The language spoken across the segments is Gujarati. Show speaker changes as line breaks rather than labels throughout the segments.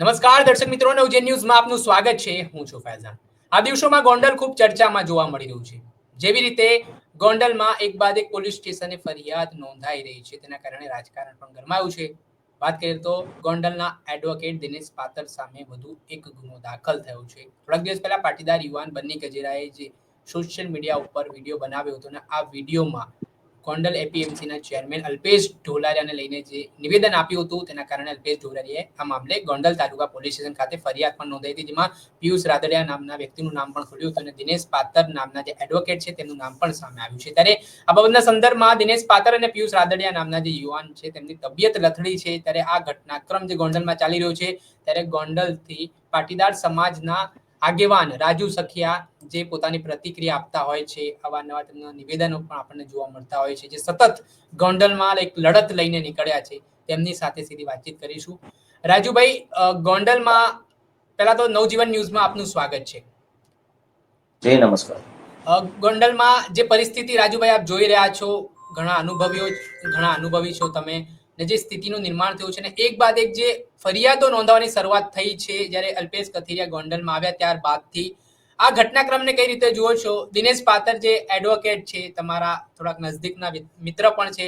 નમસ્કાર દર્શક મિત્રો નવજે ન્યૂઝમાં આપનું સ્વાગત છે. હું છું ફૈઝાન. આ દિવસોમાં ગોંડલ ખૂબ ચર્ચામાં જોવા મળી રહ્યું છે. જેવી રીતે ગોંડલમાં એક બાદ એક પોલીસ સ્ટેશને ફરિયાદ નોંધાઈ રહી છે, તેના કારણે રાજકારણ પણ ગરમાયું છે. વાત કરીએ તો ગોંડલના એડવોકેટ દિનેશ પાતર સામે વધુ એક ગુનો દાખલ થયો છે. થોડાક દિવસ પહેલા પાટીદાર યુવાન બન્ની ગજેરાએ જે સોશિયલ મીડિયા ઉપર વીડિયો બનાવ્યો હતો અને આ વિડીયોમાં ગોંડલ એપીએમસીના ચેરમેન અલ્પેશ ઢોલારિયાને લઈને જે નિવેદન આપ્યું હતું, તેના કારણે અલ્પેશ ઢોલારિયાએ આ મામલે ગોંડલ તાલુકા પોલીસ સ્ટેશન ખાતે ફરિયાદ પણ નોંધાઈ હતી, જેમાં પિયુષ રાદડિયા નામના વ્યક્તિનું નામ પણ ખુલ્યું હતું અને દિનેશ પાતર નામના જે એડવોકેટ છે તેનું નામ પણ સામે આવ્યું છે. ત્યારે આ બાબતના સંદર્ભમાં દિનેશ પાતર અને પિયુષ રાદડિયા નામના જે યુવાન છે, તેમની તબિયત લથડી છે. ત્યારે આ ઘટનાક્રમ જે ગોંડલમાં ચાલી રહ્યો છે, ત્યારે ગોંડલથી પાટીદાર સમાજના આગેવાન રાજુ સખિયા જે પોતાની પ્રતિક્રિયા આપતા હોય છે અવારનવાર તેમના નિવેદનો પણ આપણને જોવા મળતા હોય છે જે સતત ગોંડલમાં એક લડત લઈને નીકળ્યા છે તેમની સાથે સીધી વાતચીત કરીશું. રાજુભાઈ ગોંડલમાં પહેલા તો નવજીવન ન્યૂઝમાં આપનું સ્વાગત છે.
જી નમસ્કાર.
ગોંડલમાં જે પરિસ્થિતિ રાજુભાઈ આપ જોઈ રહ્યા છો ઘણા અનુભવીઓ ઘણા અનુભવી છો તમે. ને જે સ્થિતિનું નિર્માણ થયું છે ને એક બાદ એક જે ફરિયાદો નોંધવાની શરૂઆત થઈ છે જ્યારે અલ્પેશ કથિરિયા ગોંડલમાં આવ્યા ત્યાર બાદથી આ ઘટનાક્રમને કઈ રીતે જુઓ છો? દિનેશ પાતર જે એડવોકેટ છે, તમારા થોડાક નજદીકના મિત્ર પણ છે.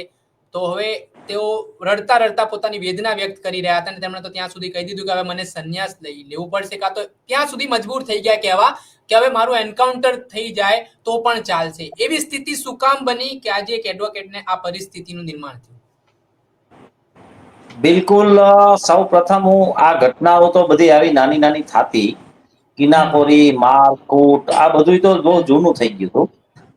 તો હવે તેઓ રડતા રડતા પોતાની વેદના વ્યક્ત કરી રહ્યા હતા અને તેમણે તો ત્યાં સુધી કહી દીધું કે હવે મને સંન્યાસ લઈ લેવું પડશે. કાં તો ત્યાં સુધી મજબૂર થઈ ગયા કહેવા કે હવે મારું એન્કાઉન્ટર થઈ જાય તો પણ ચાલશે. એવી સ્થિતિ શું કામ બની કે આજે એક એડવોકેટને આ પરિસ્થિતિનું નિર્માણ થયું.
બિલકુલ સૌ પ્રથમ હું આ ઘટનાઓ તો બધી આવી નાની નાની થાતી. કિનાખોરી માર કૂટ આ બધું તો બહુ જૂનું થઈ ગયું હતું.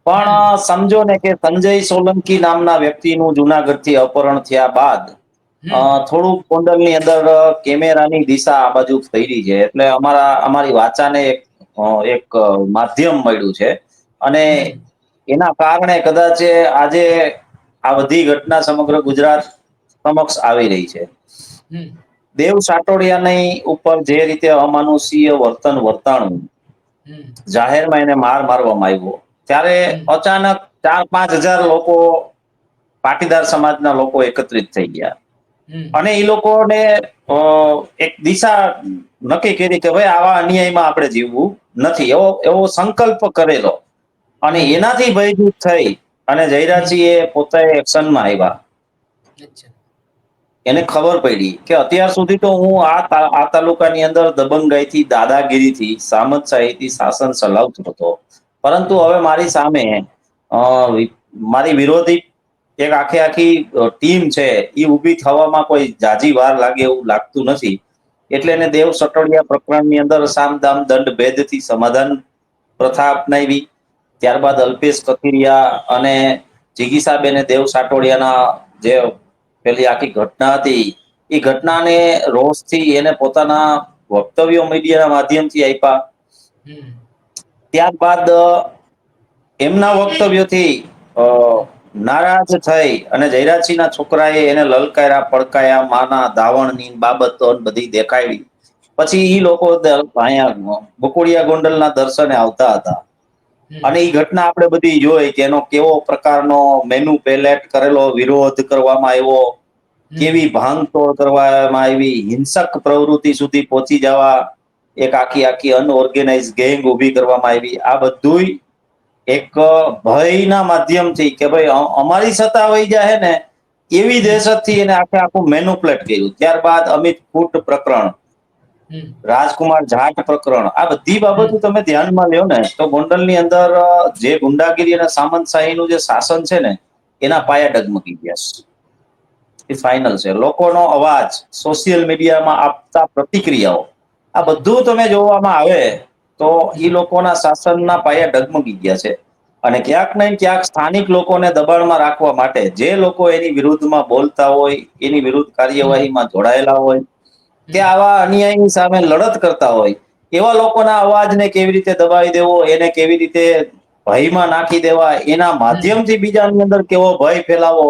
પણ સમજો ને કે સંજય સોલંકી નામના વ્યક્તિનું જુનાગઢથી અપહરણ થયા બાદ થોડુંક ગોંડલની અંદર કેમેરાની દિશા આ બાજુ ફેરી છે. એટલે અમારા અમારી વાચાને એક એક માધ્યમ મળ્યું છે. અને એના કારણે કદાચ આજે આ બધી ઘટના સમગ્ર ગુજરાત સમક્ષ આવી રહી છે. દેવ સાટોડિયાની ઉપર જે રીતે અમાનુષીય વર્તન વર્તાણું જાહેરમાં એને માર મારવામાં આવ્યો. ત્યારે અચાનક ચાર પાંચ હજાર લોકો પાટીદાર સમાજના લોકો એકત્રિત થઈ ગયા. અને એ લોકોને એક દિશા નક્કી કરી કે ભાઈ આવા અન્યાયમાં આપણે જીવવું નથી. એવો એવો સંકલ્પ કરેલો. અને એનાથી ભયભીત થઈ અને જયરાજસિંહ એ પોતે એક્શનમાં આવ્યા. એને ખબર પડી કે અત્યાર સુધી તો હું આ આ તાલુકાની અંદર દબંગાઈથી, દાદાગીરીથી, સામંતશાહીથી શાસન ચલાવતો હતો. પરંતુ હવે મારી સામે મારી વિરોધી એક આખી આખી ટીમ છે એ ઊભી થવામાં કોઈ જાજી વાર લાગે એવું લાગતું નથી. એટલે એને દેવ સટોડિયા પ્રકરણની અંદર સામધામ દંડ ભેદથી સમાધાન પ્રથા અપનાવી. ત્યારબાદ અલ્પેશ કથિરિયા અને જીગીસાબેને દેવ સાટોડિયાના જે પેલી આખી ઘટના હતી. એ ઘટનાને રોષથી એને પોતાના વક્તવ્યો મીડિયાના માધ્યમથી આપ્યા ત્યારબાદ એમના વક્તવ્યોથી નારાજ થઈ અને જયરાજસિંહના છોકરાએ એને લલકાર્યા પડકાયા માના ધાવણની બાબતો બધી દેખાડી પછી એ લોકો અહીંયા બકુડિયા ગોંડલના દર્શને આવતા હતા. અને એ ઘટના આપણે બધી જોઈ કે એનો કેવો પ્રકારનો મેનુ પેલેટ કરેલો વિરોધ કરવામાં આવ્યો કેવી ભાંગતોડ કરવામાં આવી હિંસક પ્રવૃત્તિ સુધી પહોંચી જવા એક આખી આખી અનઓર્ગેનાઇઝ ગેંગ ઊભી કરવામાં આવી. આ બધુંય એક ભયના માધ્યમથી કે ભાઈ અમારી સત્તા વહી જાય ને એવી દહેશતથી એને આખે આખું મેનુપ્લેટ કર્યું. ત્યારબાદ અમિત ફૂટ પ્રકરણ. રાજકુમાર જાટ પ્રકરણ, આ બધી બાબતો તમે ધ્યાનમાં લ્યો ને, તો ગોંડલની અંદર જે ગુંડાગીરી અને સામંતશાહીનું જે શાસન છે ને, એના પાયા ડગમગી ગયા છે. એ ફાઇનલ છે. લોકોનો અવાજ સોશિયલ મીડિયામાં આપતા પ્રતિક્રિયાઓ, આ બધું તમે જોવામાં આવે, તો એ લોકોના શાસનના પાયા ડગમગી ગયા છે. અને ક્યાંક ને ક્યાંક સ્થાનિક લોકોને દબાણમાં રાખવા માટે, જે લોકો એની વિરુદ્ધમાં બોલતા હોય, એની વિરુદ્ધ કાર્યવાહીમાં જોડાયેલા હોય કે આવા અન્યાયની સામે લડત કરતા હોય એવા લોકોના અવાજને કેવી રીતે દબાવી દેવો એને કેવી રીતે ભયમાં નાખી દેવા એના માધ્યમથી બીજાની અંદર કેવો ભય ફેલાવો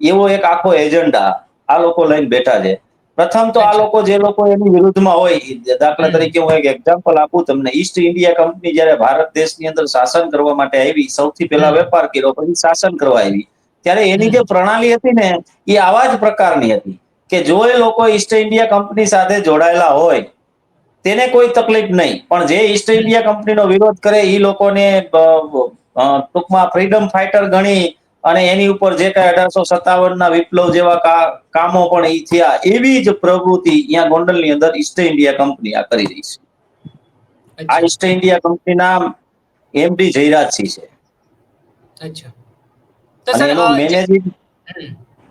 એવો એક આખો એજન્ડા આ લોકો લઈને બેઠા છે. પ્રથમ તો આ લોકો જે લોકો એની વિરુદ્ધમાં હોય દાખલા તરીકે હું એક એક્ઝામ્પલ આપું તમને. ઈસ્ટ ઇન્ડિયા કંપની જયારે ભારત દેશની અંદર શાસન કરવા માટે આવી સૌથી પહેલા વેપાર કર્યો પછી શાસન કરવા આવી ત્યારે એની જે પ્રણાલી હતી ને એ આવા જ પ્રકારની હતી. કે જો એ લોકો ઈસ્ટ ઇન્ડિયા કંપની સાથે જોડાયેલા હોય તેને કોઈ તકલીફ નહીં. પણ જે ઈસ્ટ ઇન્ડિયા કંપનીનો વિરોધ કરે એ લોકોને ટૂંકમાં ફ્રીડમ ફાઈટર ગણી અને એની ઉપર જે કઈ અઢારસો સત્તાવન ના વિપ્લવ જેવા કામો પણ એ થયા એવી જ પ્રવૃત્તિ અહીંયા ગોંડલની અંદર ઈસ્ટ ઇન્ડિયા કંપની આ કરી રહી છે. આ ઈસ્ટ ઇન્ડિયા કંપનીના એમડી જયરાજસિંહ છે.
અચ્છા.
મેનેજિંગ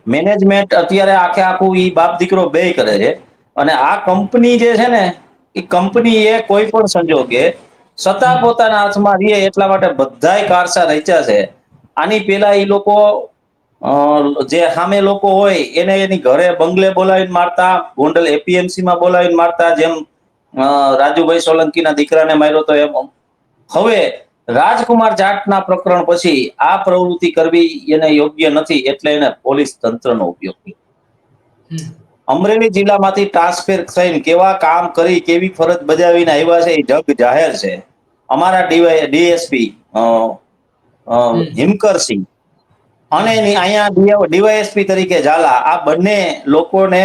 મેનેજમેન્ટ અત્યારે આખે આખું ઈ બાપ દીકરો બે કરે છે. અને આ કંપની જે છે ને એ કંપની એ કોઈ પણ સંજોગે સત્તા પોતાના હાથમાં રહીએ એટલા માટે બધાય કારસા રચ્યા છે. આની પેલા એ લોકો જે સામે લોકો હોય, એને એની ઘરે બંગલે બોલાવીને મારતા, ગોંડલ એપીએમસી માં બોલાવીને મારતા, જેમ રાજુભાઈ સોલંકીના દીકરાને માર્યો તો એમ હવે રાજકુમાર જાટના પ્રકરણ પછી આ પ્રવૃત્તિ કરવી એને યોગ્ય નથી એટલે એને પોલીસ તંત્રનો ઉપયોગ કર્યો અમરેલી જિલ્લામાંથી ટ્રાન્સફર થઈને કેવા કામ કરી કેવી ફરજ બજાવીને આવ્યા છે એ જગ જાહેર છે. અમારા ડીએસપી હિમકરસિંહ અને અહીંયા ડીવાયએસપી તરીકે ઝાલા આ બંને લોકોને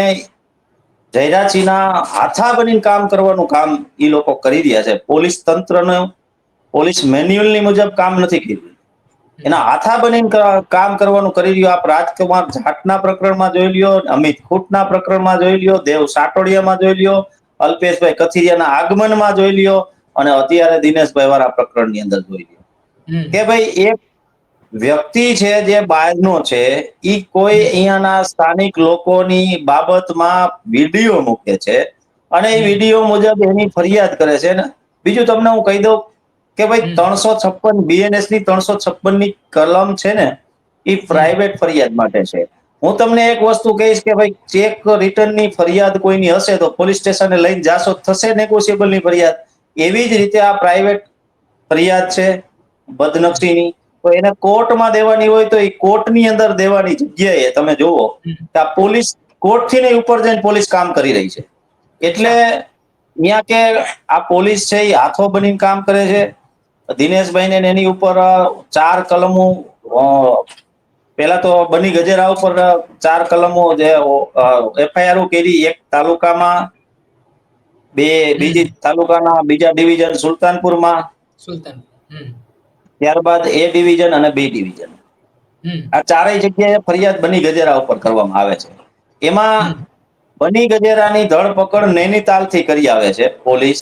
જયરાજસિંહના હાથા બનીને કામ કરવાનું કામ એ લોકો કરી રહ્યા છે. પોલીસ તંત્રનો પોલીસ મેન્યુઅલની મુજબ કામ નથી કર્યું. એના હાથા બનીને કામ કરવાનું કરી રહ્યો આપ રાજકુમાર જાટના પ્રકરણમાં જોઈ લ્યો અમિત ખૂટના પ્રકરણમાં જોઈ લ્યો દેવ સાટોડિયામાં જોઈ લ્યો અલ્પેશભાઈ કથિરિયાના આગમનમાં જોઈ લ્યો અને અત્યારે દિનેશભાઈ વાળા પ્રકરણની અંદર જોઈ લ્યો. કે ભાઈ એક વ્યક્તિ છે જે બહારનો છે એ કોઈ અહીંયાના સ્થાનિક લોકોની બાબતમાં વીડિયો મૂકે છે અને એ વીડિયો મુજબ એની ફરિયાદ કરે છે. ને બીજું તમને હું કહી દઉં કે ભાઈ ત્રણસો છપ્પન બીએનએસની ત્રણસો છપ્પનની કલમ છે ને એ પ્રાઇવેટ ફરિયાદ માટે છે. હું તમને એક વસ્તુ કહીશ કે ભાઈ ચેક રિટર્નની ફરિયાદ કોઈની હશે તો પોલીસ સ્ટેશને લઈને જાશો થશે નેગોશિયેબલની ફરિયાદ. એવી જ રીતે આ પ્રાઇવેટ ફરિયાદ છે બદનક્ષીની. તો એને કોર્ટમાં દેવાની હોય તો એ કોર્ટની અંદર દેવાની જગ્યાએ તમે જુઓ. કે આ પોલીસ કોર્ટથી ને ઉપર જઈને પોલીસ કામ કરી રહી છે. એટલે અહીંયા કે આ પોલીસ છે એ હાથો બનીને કામ કરે છે દિનેશભાઈ ને એની ઉપર ચાર કલમો પેલા તો બની ગજેરા ઉપર ચાર કલમો જે એફઆઈઆર કરી એક તાલુકામાં બે બીજી તાલુકાના બીજા ડિવિઝન સુલતાનપુરમાં
સુલતાન
ત્યારબાદ એ ડિવિઝન અને બી ડિવિઝન. આ ચારેય જગ્યાએ ફરિયાદ બની ગજેરા ઉપર કરવામાં આવે છે. એમાં બની ગજેરાની ધરપકડ નૈનીતાલથી કરી આવે છે પોલીસ.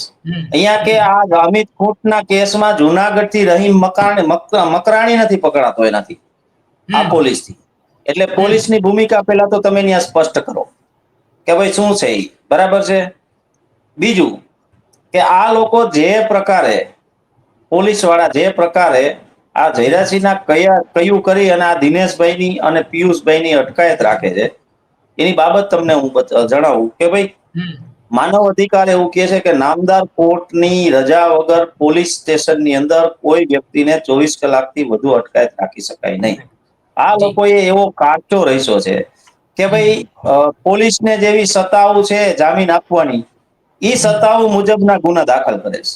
અહીંયા કે આ અમિત ખૂંટના કેસમાં જુનાગઢથી રહીમ મકાણી મકરાણી નથી પકડાતો એનાથી. આ પોલીસથી એટલે પોલીસની ભૂમિકા પહેલા તો તમે ત્યાં સ્પષ્ટ કરો. કે ભાઈ શું છે ઈ? બરાબર છે? બીજું કે આ લોકો જે પ્રકારે પોલીસવાળા જે પ્રકારે આ જયરાજસિંહના કયા કયું કરી અને આ દિનેશભાઈની અને પિયુષભાઈની અટકાયત રાખે છે એની બાબત તમને હું જણાવું કે ભાઈ માનવ અધિકાર એવું કહે છે કે નામદાર કોર્ટની રજા વગર પોલીસ સ્ટેશનની અંદર કોઈ વ્યક્તિને ચોવીસ કલાકથી વધુ અટકાયત રાખી શકાય નહીં. આ લોકોએ એવો કાચો રહીશો છે કે ભાઈ પોલીસને જેવી સત્તાઓ છે જામીન આપવાની એ સત્તાઓ મુજબના ગુના દાખલ કરે છે.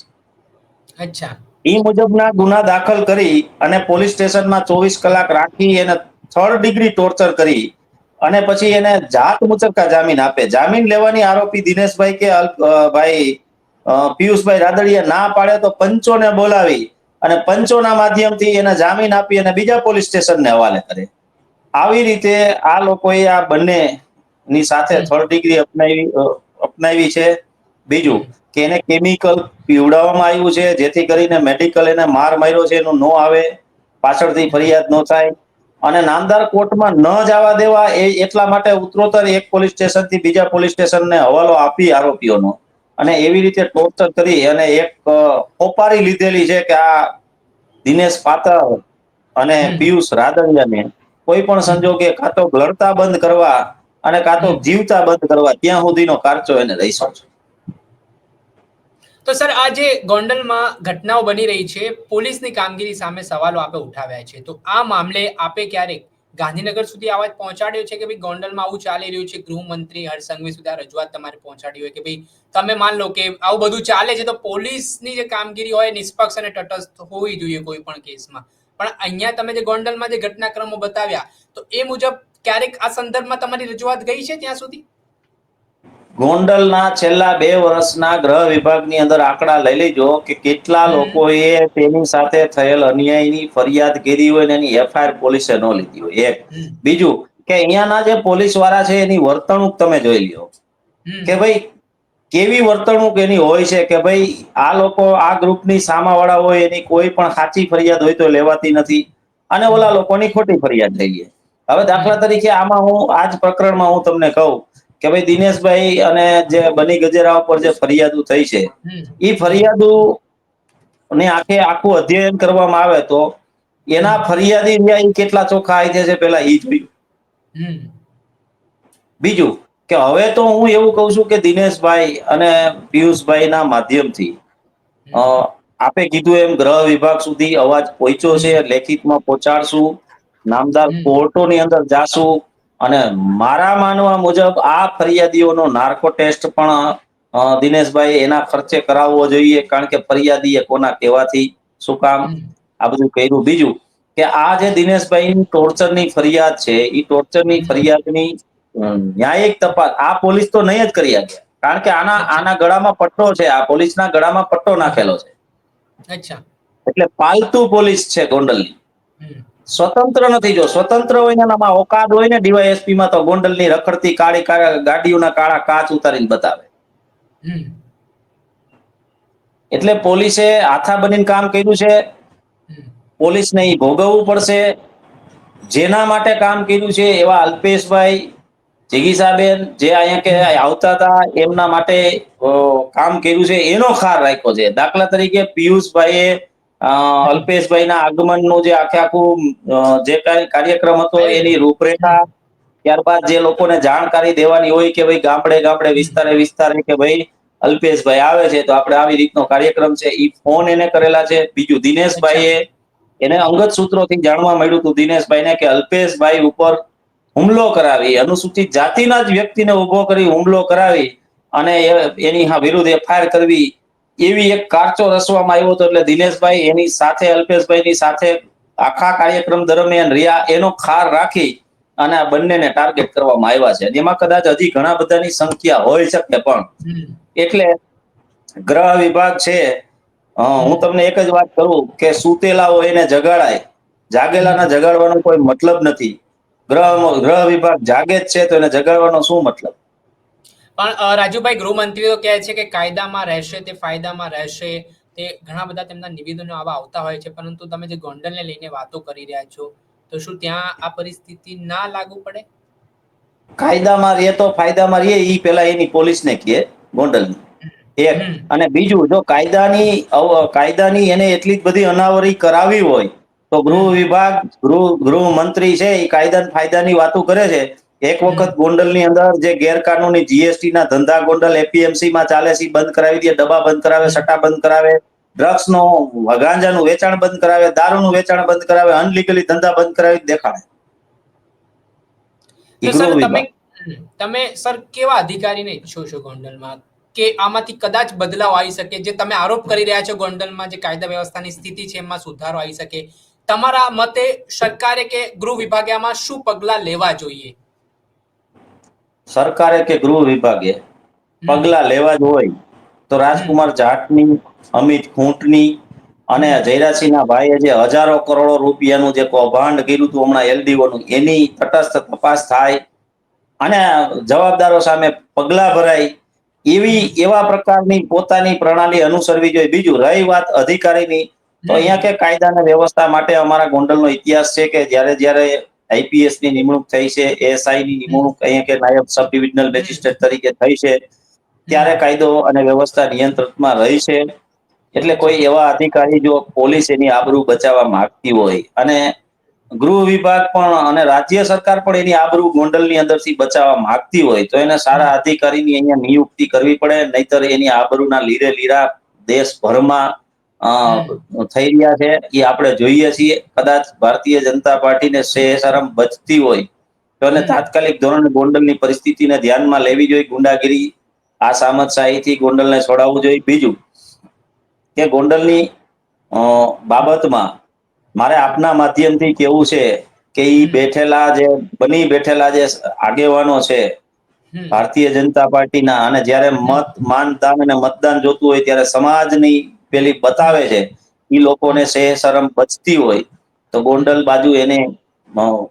અચ્છા.
એ મુજબના ગુના દાખલ કરી અને પોલીસ સ્ટેશનમાં ચોવીસ કલાક રાખી એને થર્ડ ડિગ્રી ટોર્ચર કરી અને પછી એને જાત મુચક્કા જામીન આપે? જામીન લેવાની આરોપી દિનેશભાઈ કે ભાઈ પિયુષભાઈ રાદડિયા ના પાડે તો પંચોને બોલાવી અને પંચોના માધ્યમથી એને જામીન આપી અને બીજા પોલીસ સ્ટેશનને હવાલે કરે. આવી રીતે આ લોકોએ આ બંને ની સાથે. થર્ડ ડિગ્રી અપનાવી અપનાવી છે. બીજું કે એને કેમિકલ પીવડાવવામાં આવ્યું છે જેથી કરીને મેડિકલ એને માર માર્યો છે એનું ન આવે પાછળથી ફરિયાદ ન થાય. અને નામદાર કોર્ટમાં ન જવા દેવા એ એટલા માટે ઉત્તરોત્તર એક પોલીસ સ્ટેશનથી બીજા પોલીસ સ્ટેશનને હવાલો આપી આરોપીઓનો. અને એવી રીતે ટોર્ચર કરી અને એક ફોપારી લીધેલી છે કે આ દિનેશ પાતર અને પિયુષ રાદડિયાને કોઈ પણ સંજોગે કાં તો લડતા બંધ કરવા અને કાં તો જીવતા બંધ કરવા ત્યાં સુધીનો કારચો એને રહીશો છે
તો સર, આ જે ગોંડલમાં ઘટનાઓ બની રહી છે, પોલીસની કામગીરી સામે સવાલો આપે ઉઠાવ્યા છે. તો આ મામલે આપે ક્યારેક ગાંધીનગર સુધી અવાજ પહોંચાડ્યો છે કે ભાઈ ગોંડલમાં આવું ચાલી રહ્યું છે? ગૃહમંત્રી હરસંઘવી સુધી આ રજૂઆત તમારે પહોંચાડી હોય કે ભાઈ તમે માન લો કે આવું બધું ચાલે છે તો પોલીસની જે કામગીરી હોય નિષ્પક્ષ અને તટસ્થ હોવી જોઈએ કોઈ પણ કેસમાં. પણ અહીંયા તમે જે ગોંડલમાં જે ઘટનાક્રમો બતાવ્યા, તો એ મુજબ ક્યારેક આ સંદર્ભમાં તમારી રજૂઆત ગઈ છે ત્યાં સુધી?
ગોંડલના છેલ્લા બે વર્ષના ગ્રહ વિભાગની અંદર આંકડા લઈ લેજો કે કેટલા. લોકોએ તેની સાથે થયેલ અન્યાયની ફરિયાદ કરી હોય ને એની એફઆઈઆર પોલીસે ન લીધી હોય. એક. બીજું કે અહીંયાના જે પોલીસવાળા છે એની વર્તણૂક તમે જોઈ લ્યો. કે ભાઈ કેવી વર્તણૂક એની હોય છે કે ભાઈ આ લોકો આ ગ્રુપની સામાવાળા હોય એની કોઈ પણ સાચી ફરિયાદ હોય તો લેવાતી નથી. અને ઓલા લોકોની ખોટી ફરિયાદ લઈએ હવે દાખલા તરીકે આમાં હું આ જ પ્રકરણમાં હું તમને કહું કે ભાઈ દિનેશભાઈ અને જે બની ગજેરા ઉપર જે ફરિયાદો થઈ છે એ ફરિયાદો ને આખે આખું અધ્યયન કરવામાં આવે તો એના ફરિયાદી ઈ કેટલા ચોખ્ખા આવી છે પેલા એ જોયું બીજું. કે હવે તો હું એવું કહું છું કે દિનેશભાઈ અને પિયુષભાઈના માધ્યમથી અ, આપે કીધું એમ ગ્રહ વિભાગ સુધી અવાજ પહોંચ્યો છે લેખિતમાં પહોંચાડશું નામદાર. કોર્ટોની અંદર જાશું અને મારા માનવા મુજબ આ ફરિયાદીઓનો નાર્કો ટેસ્ટ પણ દિનેશભાઈ એના ખર્ચે કરાવવો જોઈએ કારણ કે ફરિયાદીએ કોના કહેવાથી શું કામ? આ બધું કર્યું. બીજું કે આ જે દિનેશભાઈની ટોર્ચરની ફરિયાદ છે એ ટોર્ચરની ફરિયાદની ન્યાયિક તપાસ આ પોલીસ તો નહીં જ કરી આપે કારણ કે આના આના ગળામાં પટ્ટો છે આ પોલીસના ગળામાં પટ્ટો નાખેલો છે.
અચ્છા.
એટલે પાલતુ પોલીસ છે ગોંડલની. સ્વતંત્ર નથી જો સ્વતંત્ર હોય ને એનામાં ઓકાદ હોય ને ડીવાયએસપી માં તો ગોંડલની રખડતી કાળી ગાડીઓના કાળા કાચ ઉતારીને બતાવે. એટલે પોલીસે આથા બનીને કામ કર્યું છે. પોલીસને ઈ ભોગવવું પડશે. જેના માટે કામ કર્યું છે એવા અલ્પેશભાઈ જિગીસાબેન જે અહીંયા કે આવતા હતા એમના માટે કામ કર્યું છે. એનો ખાર રાખ્યો છે. દાખલા તરીકે પિયુષભાઈએ અલ્પેશભાઈના આગમનનું જે આખે આખું જે કાર્યક્રમ હતો, એની રૂપરેખા, ત્યારબાદ જે લોકોને જાણકારી દેવાની હોય કે ભાઈ ગામડે ગામડે વિસ્તારે વિસ્તારે કે ભાઈ અલ્પેશભાઈ આવે છે, તો આપણે આવી રીતનો કાર્યક્રમ છે એ ફોન એને કરેલા છે. બીજું દિનેશભાઈએ એને અંગત સૂત્રોથી જાણવા મળ્યું હતું દિનેશભાઈને કે અલ્પેશભાઈ ઉપર હુમલો કરાવી, અનુસૂચિત જાતિના જ વ્યક્તિને ઊભો કરી હુમલો કરાવી અને એની વિરુદ્ધ એફઆઈઆર કરવી એવી એક કારચો રચવામાં આવ્યો હતો એટલે દિનેશભાઈ એની સાથે અલ્પેશભાઈની સાથે આખા કાર્યક્રમ દરમિયાન રહ્યા. એનો ખાર રાખી અને આ બંનેને ટાર્ગેટ કરવામાં આવ્યા છે. એમાં કદાચ હજી ઘણા બધાની સંખ્યા હોઈ શકે પણ. એટલે ગ્રહ વિભાગ છે. હું તમને એક જ વાત કરું કે સુતેલા હોય એને જગાડાય. જાગેલાને જગાડવાનો કોઈ મતલબ નથી. ગ્રહ ગ્રહ વિભાગ જાગે જ છે તો એને જગાડવાનો શું મતલબ?
પણ રાજુભાઈ ગૃહમંત્રીઓ કહે છે કે કાયદામાં રહેશે તે ફાયદામાં રહેશે તે ઘણા બધા તેમના નિવેદનો આવા આવતા હોય છે પરંતુ તમે જે ગોંડલને લઈને વાતો કરી રહ્યા છો તો શું ત્યાં આ પરિસ્થિતિ ના લાગુ પડે?
કાયદામાં રહે તો ફાયદામાં રહે એ પેલા એની પોલીસને કહે ગોંડલની. એક. અને બીજું જો કાયદાની કાયદાની એને એટલી જ બધી અનાવરી કરાવી હોય તો ગૃહ વિભાગ ગૃહ ગૃહ મંત્રી છે એ કાયદા ફાયદાની વાતો કરે છે એક વખત ગોંડલની અંદર જે ગેરકાનૂની જીએસટી ના ધંધા ગોંડલ એપીએમસી માં ચાલે છે બંધ કરાવી દે ડબ્બા બંધ કરાવે સટ્ટા બંધ કરાવે ડ્રગ્સ નો ગાંજાનું વેચાણ બંધ કરાવે દારૂનું વેચાણ બંધ કરાવે અનલીગલી ધંધા બંધ કરાવી દેખાડે.
તમે સર કેવા અધિકારીને ઈચ્છો છો ગોંડલમાં? કે આમાંથી કદાચ બદલાવ આવી શકે જે તમે આરોપ કરી રહ્યા છો ગોંડલમાં જે કાયદા વ્યવસ્થાની સ્થિતિ છે એમાં સુધારો આવી શકે. તમારા મતે સરકારે કે ગૃહ વિભાગે આમાં શું પગલા લેવા જોઈએ?
સરકારે કે ગૃહ વિભાગે પગલા લેવા જ હોય તો રાજકુમાર જાટની અમિત ખૂંટની અને જયરાસિંહના ભાઈએ જે હજારો કરોડો રૂપિયાનું જે કૌભાંડ કર્યું હતું હમણાં એલડીઓનું એની તટસ્થ તપાસ થાય અને જવાબદારો સામે પગલા ભરાય એવી એવા પ્રકારની પોતાની પ્રણાલી અનુસરવી જોઈએ. બીજું રહી વાત અધિકારીની તો અહીંયા કે કાયદા અને વ્યવસ્થા માટે અમારા ગોંડલનો ઇતિહાસ છે કે જ્યારે જ્યારે આઈપીએસની નિમણૂક થઈ છે, એએસઆઈ ની નિમણૂક અહીંયા કે નાયબ સબ ડિવિઝનલ મેજિસ્ટ્રેટ તરીકે થઈ છે, ત્યારે કાયદો અને વ્યવસ્થા નિયંત્રણમાં રહી છે. એટલે કોઈ એવા અધિકારી જો પોલીસ એની આબરૂ બચાવવા માંગતી હોય અને ગૃહ વિભાગ પણ અને રાજ્ય સરકાર પણ એની આબરૂ ગોંડલની અંદરથી બચાવવા માંગતી હોય, તો એને સારા અધિકારીની અહીંયા નિયુક્તિ કરવી પડે, નહીતર એની આબરૂના લીરે લીરા દેશભરમાં થઈ રહ્યા છે. એ આપણે જોઈએ છીએ. કદાચ ભારતીય જનતા પાર્ટીને શેષારામ બચતી હોય તો એને. તાત્કાલિક ધોરણે ગોંડલની પરિસ્થિતિને ધ્યાનમાં લેવી જોઈએ. ગુંડાગીરી આ સામતશાહીથી ગોંડલને છોડાવવું જોઈએ. બીજું કે ગોંડલની બાબતમાં મારે આપના માધ્યમથી કેવું છે કે ઈ બેઠેલા જે બની બેઠેલા જે આગેવાનો છે ભારતીય જનતા પાર્ટીના અને જ્યારે મત માનતા અને મતદાન જોતું હોય ત્યારે સમાજની પેલી બતાવે છે એ લોકોને સે શરમ બચતી હોય તો ગોંડલ બાજુ એને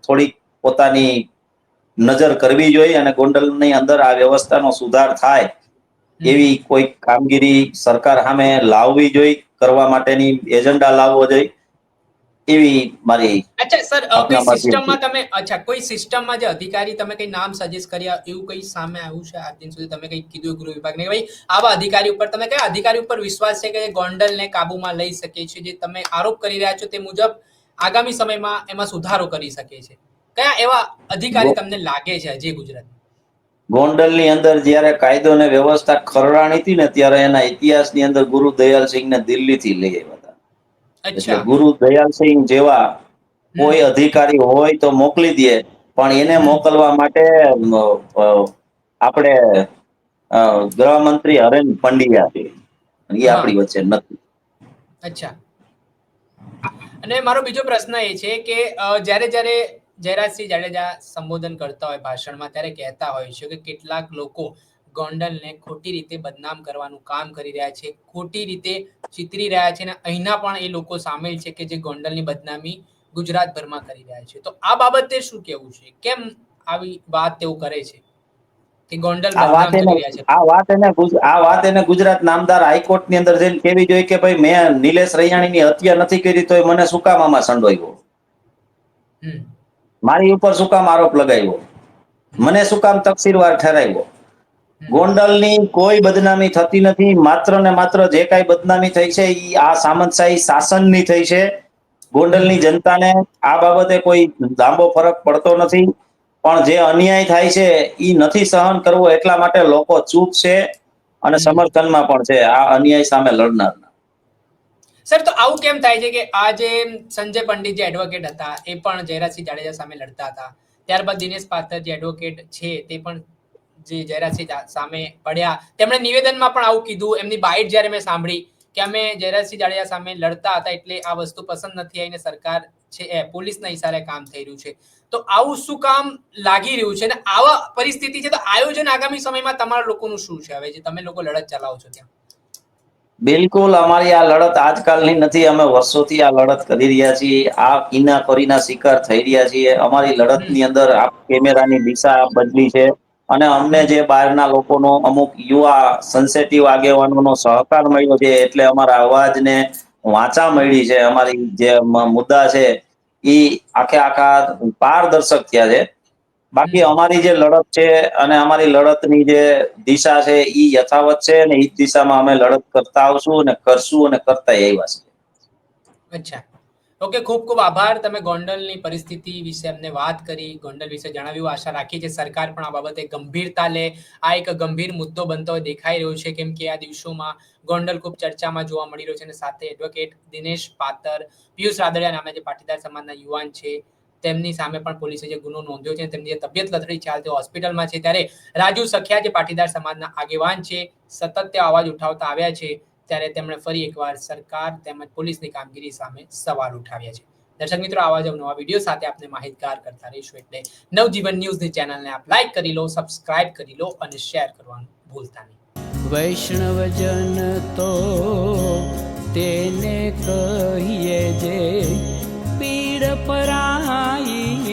થોડીક પોતાની નજર કરવી જોઈએ અને ગોંડલની અંદર આ વ્યવસ્થાનો સુધાર થાય એવી કોઈ કામગીરી સરકાર સામે લાવવી જોઈએ કરવા માટેની એજન્ડા લાવવો જોઈએ. એવી મારી
અચ્છા સર કોઈ સિસ્ટમમાં તમે અચ્છા કોઈ સિસ્ટમમાં જે અધિકારી તમે કઈ નામ સજેસ્ટ કર્યા એવું કઈ સામે આવ્યું છે? આજ દિન સુધી તમે કઈ કીધું ગૃહ વિભાગને? કે ભાઈ આવા અધિકારી ઉપર તમે કયા અધિકારી ઉપર વિશ્વાસ છે કે જે ગોંડલને કાબુમાં લઈ શકે છે જે તમે આરોપ કરી રહ્યા છો તે મુજબ આગામી સમયમાં એમાં સુધારો કરી શકે છે? કયા એવા અધિકારી તમને લાગે છે હજી ગુજરાત
ગોંડલની અંદર જ્યારે કાયદો અને વ્યવસ્થા ખરડાણી હતી ને ત્યારે એના ઇતિહાસની અંદર ગુરુ દયાલસિંહને દિલ્હીથી લઈ આવ્યા. એટલે ગુરુ દયાલસિંહ જેવા કોઈ અધિકારી હોય તો મોકલી દે પણ એને મોકલવા માટે આપણે ગૃહમંત્રી હરેન પંડ્યા છે. એ આપણી વચ્ચે નથી.
અચ્છા. અને મારો બીજો પ્રશ્ન એ છે કે જ્યારે જ્યારે જયરાજસિંહ જાડેજા સંબોધન કરતા હોય ભાષણમાં ત્યારે કહેતા હોય છે કે કેટલાક લોકો ગોંડલને ખોટી રીતે બદનામ કરવાનું કામ કરી રહ્યા છે. ખોટી રીતે ચિતરી રહ્યા છે અને અહીંના પણ એ લોકો સામેલ છે કે જે ગોંડલની બદનામી ગુજરાતભરમાં કરી રહ્યા છે. તો આ બાબતે શું કેવું છે? કેમ આવી વાત તેઓ કરે છે કે ગોંડલ
આ વાત એને આ વાત એને આ વાત એને ગુજરાત નામદાર હાઈકોર્ટની અંદર જઈને કેવી જોઈએ કે ભાઈ મેં નિલેશ રૈયાણીની હત્યા નથી કરી તો મને શું કામ આમાં
સંડોયો
મારી ઉપર શું કામ આરોપ લગાવ્યો? મને શું કામ તકસીરવાર ઠરાવ્યો. ગોંડલની કોઈ બદનામી થતી નથી. માત્ર ને માત્ર જે કાંઈ બદનામી થઈ છે એ આ સામંતશાહી શાસનની થઈ છે. ગોંડલની જનતાને આ બાબતે કોઈ લાંબો ફરક પડતો નથી. પણ જે અન્યાય થાય છે એ નથી સહન કરવો એટલા માટે લોકો ચૂપ છે અને સમર્થનમાં પણ છે. આ અન્યાય સામે લડનાર
સર તો આવું કેમ થાય છે કે આ જે સંજય પંડિત જે એડવોકેટ હતા એ પણ જયરાજસિંહ જાડેજા સામે લડતા હતા. ત્યારબાદ દિનેશ પાત્ર જે એડવોકેટ છે તે પણ જે જયરાજસિંહ સામે પડ્યા. તેમણે નિવેદનમાં પણ આવું કીધું. એમની બાઇટ જ્યારે મેં સાંભળી કે અમે જયરાજસિંહ જાડેજા સામે લડતા હતા એટલે આ વસ્તુ પસંદ નથી આવીને સરકાર છે એ પોલીસના ઇશારે કામ થઈ રહ્યું છે. તો આવું શું કામ લાગી રહ્યું છે? અને આવા પરિસ્થિતિ છે તો આયોજન આગામી સમયમાં તમારા લોકોનું શું છે હવે? જે તમે લોકો લડત ચલાવો છો ત્યાં?
બિલકુલ અમારી આ લડત આજકાલની નથી. અમે વર્ષોથી આ લડત કરી રહ્યા છીએ. આ કિનાખોરીના શિકાર થઈ રહ્યા છીએ. અમારી લડતની અંદર આ કેમેરાની દિશા બદલી છે. અને અમને જે બહારના લોકોનો અમુક યુવા સેન્સેટિવ આગેવાનોનો સહકાર મળ્યો છે, એટલે અમારા અવાજને વાંચા મળી છે. અમારી જે મુદ્દા છે એ આખે આખા પારદર્શક થયા છે. બાકી અમારી જે લડત છે અને અમારી લડતની જે દિશા છે એ યથાવત છે અને એ દિશામાં અમે લડત કરતા આવશું અને કરશું અને કરતા આવ્યા છે
અચ્છા. ઓકે ખૂબ ખૂબ આભાર તમે ગોંડલની પરિસ્થિતિ વિશે અમને વાત કરી, ગોંડલ વિશે જણાવ્યું. આશા રાખી છે સરકાર પણ આ બાબતે ગંભીરતા લે. આ એક ગંભીર મુદ્દો બનતો દેખાઈ રહ્યો છે, કેમ કે આ દિવસોમાં ગોંડલ ખૂબ ચર્ચામાં જોવા મળી રહ્યો છે અને સાથે એડવોકેટ દિનેશ પાતર, પિયુષ રાદડિયા નામના જે પાટીદાર સમાજના યુવાન છે, તેમની સામે પણ પોલીસે જે ગુનો નોંધ્યો છે તેમની જે તબિયત લથડી છે, હાલ તે હોસ્પિટલમાં છે. ત્યારે રાજુ સખિયા જે પાટીદાર સમાજના આગેવાન છે, સતત તે અવાજ ઉઠાવતા આવ્યા છે. ત્યારે તેમણે ફરી એકવાર સરકાર તેમજ પોલીસની કામગીરી સામે સવાલ ઉઠાવ્યા છે. દર્શક મિત્રો, આવા જ નવા વીડિયો સાથે આપને માહિતગાર કરતા રહીશું એટલે નવજીવન ન્યૂઝની ચેનલને આપ લાઈક કરી લો, સબસ્ક્રાઇબ કરી લો અને શેર કરવાનું ભૂલતા નહીં.
વૈષ્ણવજન તો તેને કહીએ જે પીડ પરાઈ